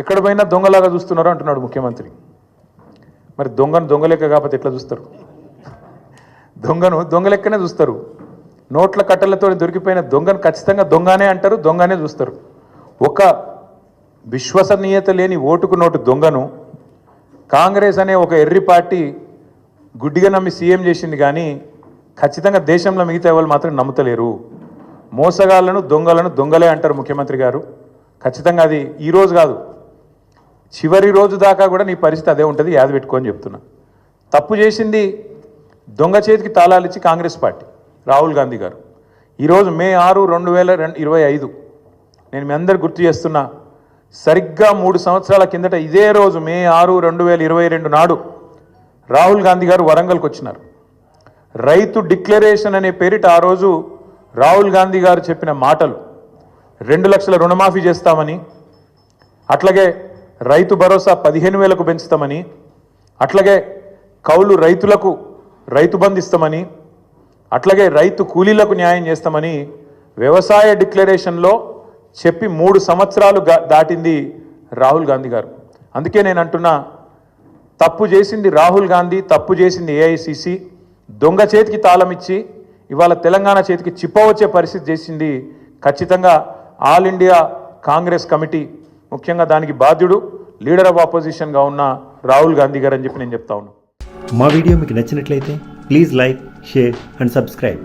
ఎక్కడ పోయినా దొంగలాగా చూస్తున్నారు అంటున్నాడు ముఖ్యమంత్రి. మరి దొంగను దొంగలెక్క కాకపోతే ఎట్లా చూస్తారు? దొంగను దొంగలెక్కనే చూస్తారు. నోట్ల కట్టలతో దొరికిపోయిన దొంగను ఖచ్చితంగా దొంగనే అంటారు దొంగనే చూస్తారు. ఒక విశ్వసనీయత లేని ఓటుకు నోటు దొంగను కాంగ్రెస్ అనే ఒక ఎర్రి పార్టీ గుడ్డిగా నమ్మి సీఎం చేసింది కానీ ఖచ్చితంగా దేశంలో మిగతా వాళ్ళు మాత్రం నమ్ముతలేరు. మోసగాళ్ళను దొంగలను దొంగలే అంటారు ముఖ్యమంత్రి గారు. ఖచ్చితంగా అది ఈరోజు కాదు చివరి రోజు దాకా కూడా నీ పరిస్థితి అదే ఉంటుంది యాద పెట్టుకొని చెప్తున్నా. తప్పు చేసింది దొంగ చేతికి తాళాలు ఇచ్చి కాంగ్రెస్ పార్టీ రాహుల్ గాంధీ గారు. ఈరోజు మే ఆరు రెండు వేల రెండు ఇరవై ఐదు. నేను మీ అందరు గుర్తు చేస్తున్నా సరిగ్గా మూడు సంవత్సరాల కిందట ఇదే రోజు మే ఆరు రెండు వేల ఇరవై రెండు నాడు రాహుల్ గాంధీ గారు వరంగల్కి వచ్చినారు. రైతు డిక్లరేషన్ అనే పేరిట ఆ రోజు రాహుల్ గాంధీ గారు చెప్పిన మాటలు రెండు లక్షల రుణమాఫీ చేస్తామని అట్లాగే రైతు భరోసా పదిహేను వేలకు పెంచుతామని అట్లాగే కౌలు రైతులకు రైతు బంధు ఇస్తామని అట్లాగే రైతు కూలీలకు న్యాయం చేస్తామని వ్యవసాయ డిక్లరేషన్లో చెప్పి మూడు సంవత్సరాలు దాటింది రాహుల్ గాంధీ గారు. అందుకే నేను అంటున్నా తప్పు చేసింది రాహుల్ గాంధీ తప్పు చేసింది ఏఐసిసి దొంగ చేతికి తాళమిచ్చి ఇవాళ తెలంగాణ చేతికి చిప్పవచ్చే పరిస్థితి చేసింది ఖచ్చితంగా ఆల్ ఇండియా కాంగ్రెస్ కమిటీ ముఖ్యంగా దానికి బాధ్యుడు లీడర్ ఆఫ్ ఆపోజిషన్గా ఉన్న రాహుల్ గాంధీ గారు అని చెప్పి నేను చెప్తా ఉన్నాను మా వీడియో మీకు నచ్చినట్లయితే please like share and subscribe.